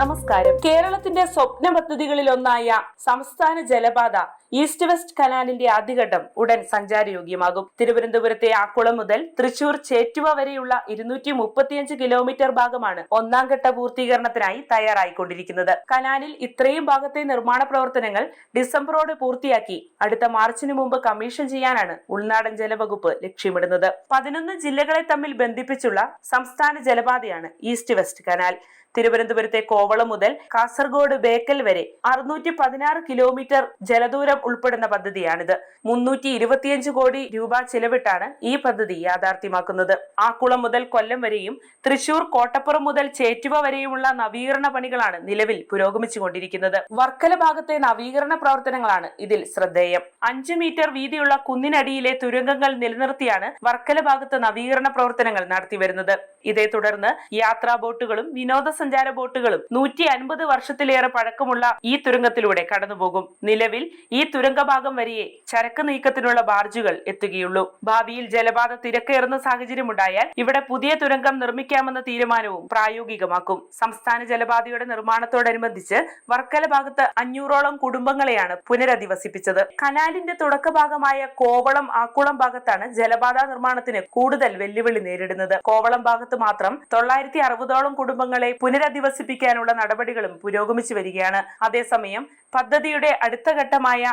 നമസ്കാരം. കേരളത്തിന്റെ സ്വപ്ന പദ്ധതികളിലൊന്നായ സംസ്ഥാന ജലപാത ഈസ്റ്റ് വെസ്റ്റ് കനാലിന്റെ ആദ്യഘട്ടം ഉടൻ സഞ്ചാരയോഗ്യമാകും. തിരുവനന്തപുരത്തെ ആക്കുളം മുതൽ തൃശൂർ ചേറ്റുവ വരെയുള്ള ഇരുന്നൂറ്റി മുപ്പത്തിയഞ്ച് കിലോമീറ്റർ ഭാഗമാണ് ഒന്നാം ഘട്ട പൂർത്തീകരണത്തിനായി തയ്യാറായിക്കൊണ്ടിരിക്കുന്നത്. കനാലിൽ ഇത്രയും ഭാഗത്തെ നിർമ്മാണ പ്രവർത്തനങ്ങൾ ഡിസംബറോടെ പൂർത്തിയാക്കി അടുത്ത മാർച്ചിന് മുമ്പ് കമ്മീഷൻ ചെയ്യാനാണ് ഉൾനാടൻ ജലവകുപ്പ് ലക്ഷ്യമിടുന്നത്. പതിനൊന്ന് ജില്ലകളെ തമ്മിൽ ബന്ധിപ്പിച്ചുള്ള സംസ്ഥാന ജലപാതയാണ് ഈസ്റ്റ് വെസ്റ്റ് കനാൽ. തിരുവനന്തപുരത്തെ കോവളം മുതൽ കാസർഗോഡ് ബേക്കൽ വരെ അറുന്നൂറ്റി പതിനാറ് കിലോമീറ്റർ ജലദൂരം ഉൾപ്പെടുന്ന പദ്ധതിയാണിത്. മുന്നൂറ്റി ഇരുപത്തിയഞ്ച് കോടി രൂപ ചിലവിട്ടാണ് ഈ പദ്ധതി യാഥാർത്ഥ്യമാക്കുന്നത്. ആക്കുളം മുതൽ കൊല്ലം വരെയും തൃശൂർ കോട്ടപ്പുറം മുതൽ ചേറ്റുവ വരെയുമുള്ള നവീകരണ പണികളാണ് നിലവിൽ പുരോഗമിച്ചുകൊണ്ടിരിക്കുന്നത്. വർക്കല ഭാഗത്തെ നവീകരണ പ്രവർത്തനങ്ങളാണ് ഇതിൽ ശ്രദ്ധേയം. അഞ്ച് മീറ്റർ വീതിയുള്ള കുന്നിനടിയിലെ തുരങ്കങ്ങൾ നിലനിർത്തിയാണ് വർക്കല ഭാഗത്ത് നവീകരണ പ്രവർത്തനങ്ങൾ നടത്തിവരുന്നത്. ഇതേ തുടർന്ന് യാത്രാ ബോട്ടുകളും വിനോദസഞ്ചാര ബോട്ടുകളും നൂറ്റി അൻപത് വർഷത്തിലേറെ പഴക്കമുള്ള ഈ തുരങ്കത്തിലൂടെ കടന്നുപോകും. നിലവിൽ ഈ തുരങ്കഭാഗം വരെയേ ചരക്ക് നീക്കത്തിനുള്ള ബാർജുകൾ എത്തുകയുള്ളൂ. ഭാവിയിൽ ജലപാത തിരക്കേറുന്ന സാഹചര്യമുണ്ടായാൽ ഇവിടെ പുതിയ തുരങ്കം നിർമ്മിക്കാമെന്ന തീരുമാനവും പ്രായോഗികമാക്കും. സംസ്ഥാന ജലപാതയുടെ നിർമ്മാണത്തോടനുബന്ധിച്ച് വർക്കല ഭാഗത്ത് അഞ്ഞൂറോളം കുടുംബങ്ങളെയാണ് പുനരധിവസിപ്പിച്ചത്. കനാലിന്റെ തുടക്കഭാഗമായ കോവളം ആക്കുളം ഭാഗത്താണ് ജലപാത നിർമ്മാണത്തിന് കൂടുതൽ വെല്ലുവിളി നേരിടുന്നത്. കോവളം ഭാഗത്ത് മാത്രം തൊള്ളായിരത്തി അറുപതോളം കുടുംബങ്ങളെ പുനരധിവസിപ്പിക്കാനുള്ള നടപടികളും പുരോഗമിച്ചു വരികയാണ്. അതേസമയം പദ്ധതിയുടെ അടുത്ത ഘട്ടമായ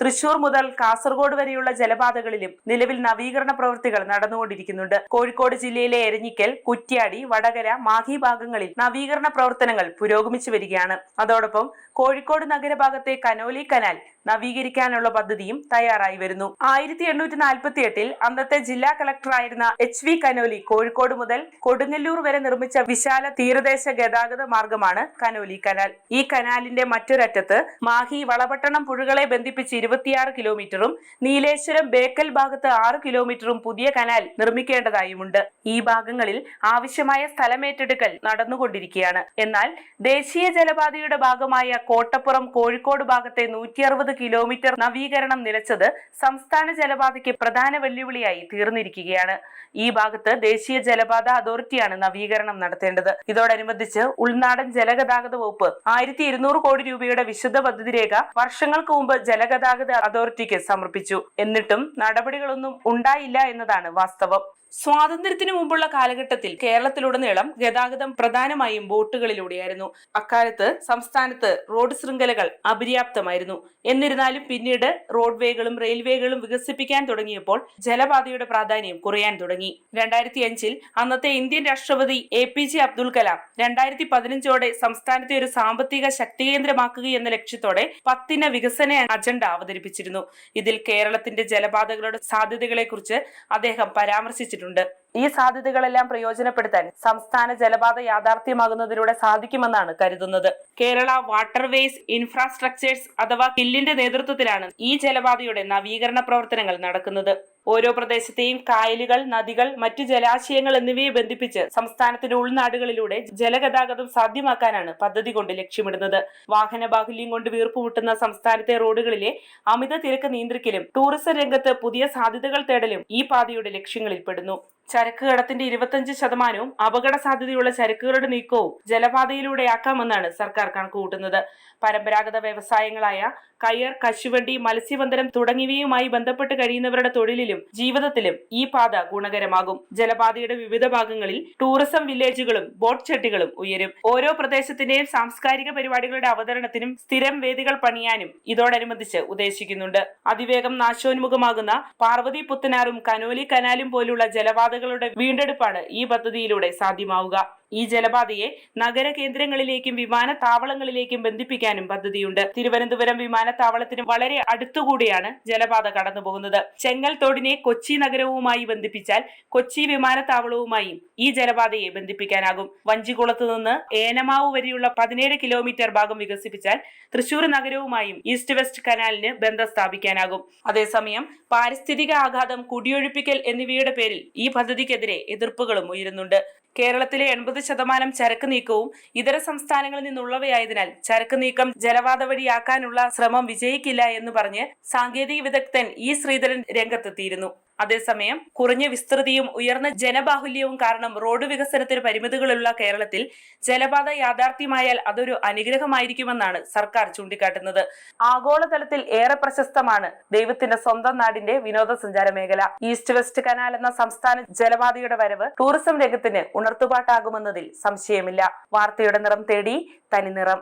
തൃശൂർ മുതൽ കാസർഗോഡ് വരെയുള്ള ജലപാതകളിലും നിലവിൽ നവീകരണ പ്രവൃത്തികൾ നടന്നുകൊണ്ടിരിക്കുന്നുണ്ട്. കോഴിക്കോട് ജില്ലയിലെ എരഞ്ഞിക്കൽ കുറ്റ്യാടി വടകര മാഹി ഭാഗങ്ങളിൽ നവീകരണ പ്രവർത്തനങ്ങൾ പുരോഗമിച്ചു വരികയാണ്. അതോടൊപ്പം കോഴിക്കോട് നഗരഭാഗത്തെ കനോലി കനാൽ നവീകരിക്കാനുള്ള പദ്ധതിയും തയ്യാറായി വരുന്നു. ആയിരത്തി എണ്ണൂറ്റി നാൽപ്പത്തി എട്ടിൽ അന്നത്തെ ജില്ലാ കളക്ടറായിരുന്ന എച്ച് വി കനോലി കോഴിക്കോട് മുതൽ കൊടുങ്ങല്ലൂർ വരെ നിർമ്മിച്ച വിശാല തീരദേശ ഗതാഗത മാർഗമാണ് കനോലി കനാൽ. ഈ കനാലിന്റെ മറ്റൊരറ്റത്ത് മാഹി വളപട്ടണം പുഴകളെ ബന്ധിപ്പിച്ച് ഇരുപത്തിയാറ് കിലോമീറ്ററും നീലേശ്വരം ബേക്കൽ ഭാഗത്ത് ആറ് കിലോമീറ്ററും പുതിയ കനാൽ നിർമ്മിക്കേണ്ടതായുമുണ്ട്. ഈ ഭാഗങ്ങളിൽ ആവശ്യമായ സ്ഥലമേറ്റെടുക്കൽ നടന്നുകൊണ്ടിരിക്കുകയാണ്. എന്നാൽ ദേശീയ ജലപാതയുടെ ഭാഗമായ കോട്ടപ്പുറം കോഴിക്കോട് ഭാഗത്തെ നൂറ്റി അറുപത് കിലോമീറ്റർ നവീകരണം നിലച്ചത് സംസ്ഥാന ജലപാതയ്ക്ക് പ്രധാന വെല്ലുവിളിയായി തീർന്നിരിക്കുകയാണ്. ഈ ഭാഗത്ത് ദേശീയ ജലപാത അതോറിറ്റിയാണ് നവീകരണം നടത്തേണ്ടത്. ഇതോടനുബന്ധിച്ച് ഉൾനാടൻ ജലഗതാഗത വകുപ്പ് ആയിരത്തി കോടി രൂപയുടെ വിശുദ്ധ പദ്ധതി രേഖ വർഷങ്ങൾക്ക് മുമ്പ് ജലഗതാഗത അതോറിറ്റിക്ക് സമർപ്പിച്ചു. എന്നിട്ടും നടപടികളൊന്നും ഉണ്ടായില്ല എന്നതാണ് വാസ്തവം. സ്വാതന്ത്ര്യത്തിനു മുമ്പുള്ള കാലഘട്ടത്തിൽ കേരളത്തിലുടനീളം ഗതാഗതം പ്രധാനമായും ബോട്ടുകളിലൂടെയായിരുന്നു. അക്കാലത്ത് സംസ്ഥാനത്ത് റോഡ് ശൃംഖലകൾ അപര്യാപ്തമായിരുന്നു. എന്നിരുന്നാലും പിന്നീട് റോഡ്വേകളും റെയിൽവേകളും വികസിപ്പിക്കാൻ തുടങ്ങിയപ്പോൾ ജലപാതയുടെ പ്രാധാന്യം കുറയാൻ തുടങ്ങി. രണ്ടായിരത്തി അഞ്ചിൽ അന്നത്തെ ഇന്ത്യൻ രാഷ്ട്രപതി A P J Abdul Kalam രണ്ടായിരത്തി പതിനഞ്ചോടെ സംസ്ഥാനത്തെ ഒരു സാമ്പത്തിക ശക്തികേന്ദ്രമാക്കുക എന്ന ലക്ഷ്യത്തോടെ പത്തിന വികസന അജണ്ട അവതരിപ്പിച്ചിരുന്നു. ഇതിൽ കേരളത്തിന്റെ ജലപാതകളുടെ സാധ്യതകളെക്കുറിച്ച് അദ്ദേഹം പരാമർശിച്ചിട്ടുണ്ട്. ഈ സാധ്യതകളെല്ലാം പ്രയോജനപ്പെടുത്താൻ സംസ്ഥാന ജലപാത യാഥാർത്ഥ്യമാകുന്നതിലൂടെ സാധിക്കുമെന്നാണ് കരുതുന്നത്. കേരള വാട്ടർവേസ് ഇൻഫ്രാസ്ട്രക്ചേഴ്സ് അഥവാ കില്ലിന്റെ നേതൃത്വത്തിലാണ് ഈ ജലപാതയുടെ നവീകരണ പ്രവർത്തനങ്ങൾ നടക്കുന്നത്. ഓരോ പ്രദേശത്തെയും കായലുകൾ നദികൾ മറ്റു ജലാശയങ്ങൾ എന്നിവയെ ബന്ധിപ്പിച്ച് സംസ്ഥാനത്തിന്റെ ഉൾനാടുകളിലൂടെ ജലഗതാഗതം സാധ്യമാക്കാനാണ് പദ്ധതി കൊണ്ട് ലക്ഷ്യമിടുന്നത്. വാഹന ബാഹുല്യം കൊണ്ട് വീർപ്പുമുട്ടുന്ന സംസ്ഥാനത്തെ റോഡുകളിലെ അമിത തിരക്ക് നിയന്ത്രിക്കലും ടൂറിസം രംഗത്ത് പുതിയ സാധ്യതകൾ തേടലും ഈ പാതയുടെ ലക്ഷ്യങ്ങളിൽ പെടുന്നു ചരക്ക് കടത്തിന്റെ ഇരുപത്തഞ്ച് ശതമാനവും അപകട സാധ്യതയുള്ള ചരക്കുകളുടെ നീക്കവും ജലപാതയിലൂടെയാക്കാമെന്നാണ് സർക്കാർ കണക്കുകൂട്ടുന്നത്. പരമ്പരാഗത വ്യവസായങ്ങളായ കയർ കശുവണ്ടി മത്സ്യബന്ധനം തുടങ്ങിയവയുമായി ബന്ധപ്പെട്ട് കഴിയുന്നവരുടെ തൊഴിലിലും ജീവിതത്തിലും ഈ പാത ഗുണകരമാകും. ജലപാതയുടെ വിവിധ ഭാഗങ്ങളിൽ ടൂറിസം വില്ലേജുകളും ബോട്ട് ചെട്ടികളും ഉയരും. ഓരോ പ്രദേശത്തിന്റെയും സാംസ്കാരിക പരിപാടികളുടെ അവതരണത്തിനും സ്ഥിരം വേദികൾ പണിയാനും ഇതോടനുബന്ധിച്ച് ഉദ്ദേശിക്കുന്നുണ്ട്. അതിവേഗം നാശോന്മുഖമാകുന്ന പാർവതി പുത്തനാറും കനോലി കനാലും പോലുള്ള ജലപാതകളുടെ വീണ്ടെടുപ്പാണ് ഈ പദ്ധതിയിലൂടെ സാധ്യമാവുക. ഈ ജലപാതയെ നഗര കേന്ദ്രങ്ങളിലേക്കും വിമാനത്താവളങ്ങളിലേക്കും ബന്ധിപ്പിക്കാനും പദ്ധതിയുണ്ട്. തിരുവനന്തപുരം വിമാനത്താവളത്തിന് വളരെ അടുത്തുകൂടിയാണ് ജലപാത കടന്നുപോകുന്നത്. ചെങ്ങൽത്തോടിനെ കൊച്ചി നഗരവുമായി ബന്ധിപ്പിച്ചാൽ കൊച്ചി വിമാനത്താവളവുമായും ഈ ജലപാതയെ ബന്ധിപ്പിക്കാനാകും. വഞ്ചിക്കുളത്ത് നിന്ന് ഏനമാവ് വരെയുള്ള പതിനേഴ് കിലോമീറ്റർ ഭാഗം വികസിപ്പിച്ചാൽ തൃശൂർ നഗരവുമായും ഈസ്റ്റ് വെസ്റ്റ് കനാലിന് ബന്ധം സ്ഥാപിക്കാനാകും. അതേസമയം പാരിസ്ഥിതിക ആഘാതം കുടിയൊഴിപ്പിക്കൽ എന്നിവയുടെ പേരിൽ ഈ പദ്ധതിക്കെതിരെ എതിർപ്പുകളും ഉയരുന്നുണ്ട്. കേരളത്തിലെ എൺപത് ശതമാനം ചരക്ക് നീക്കവും ഇതര സംസ്ഥാനങ്ങളിൽ നിന്നുള്ളവയായതിനാൽ ചരക്ക് നീക്കം ജലപാത വഴിയാക്കാനുള്ള ശ്രമം വിജയിക്കില്ല എന്ന് പറഞ്ഞ് സാങ്കേതിക വിദഗ്ധൻ ഇ ശ്രീധരൻ രംഗത്തെത്തിയിരുന്നു. അതേസമയം കുറഞ്ഞ വിസ്തൃതിയും ഉയർന്ന ജനബാഹുല്യവും കാരണം റോഡ് വികസനത്തിന് പരിമിതികളുള്ള കേരളത്തിൽ ജലപാത യാഥാർത്ഥ്യമായാൽ അതൊരു അനുഗ്രഹമായിരിക്കുമെന്നാണ് സർക്കാർ ചൂണ്ടിക്കാട്ടുന്നത്. ആഗോളതലത്തിൽ ഏറെ പ്രശസ്തമാണ് ദൈവത്തിന്റെ സ്വന്തം നാടിന്റെ വിനോദസഞ്ചാര മേഖല. ഈസ്റ്റ് വെസ്റ്റ് കനാൽ എന്ന സംസ്ഥാന ജലപാതയുടെ വരവ് ടൂറിസം രംഗത്തിന് ഉണർത്തുപാട്ടാകുമെന്നതിൽ സംശയമില്ല. വാർത്തയുടെ നിറം തേടി തനിനിറം.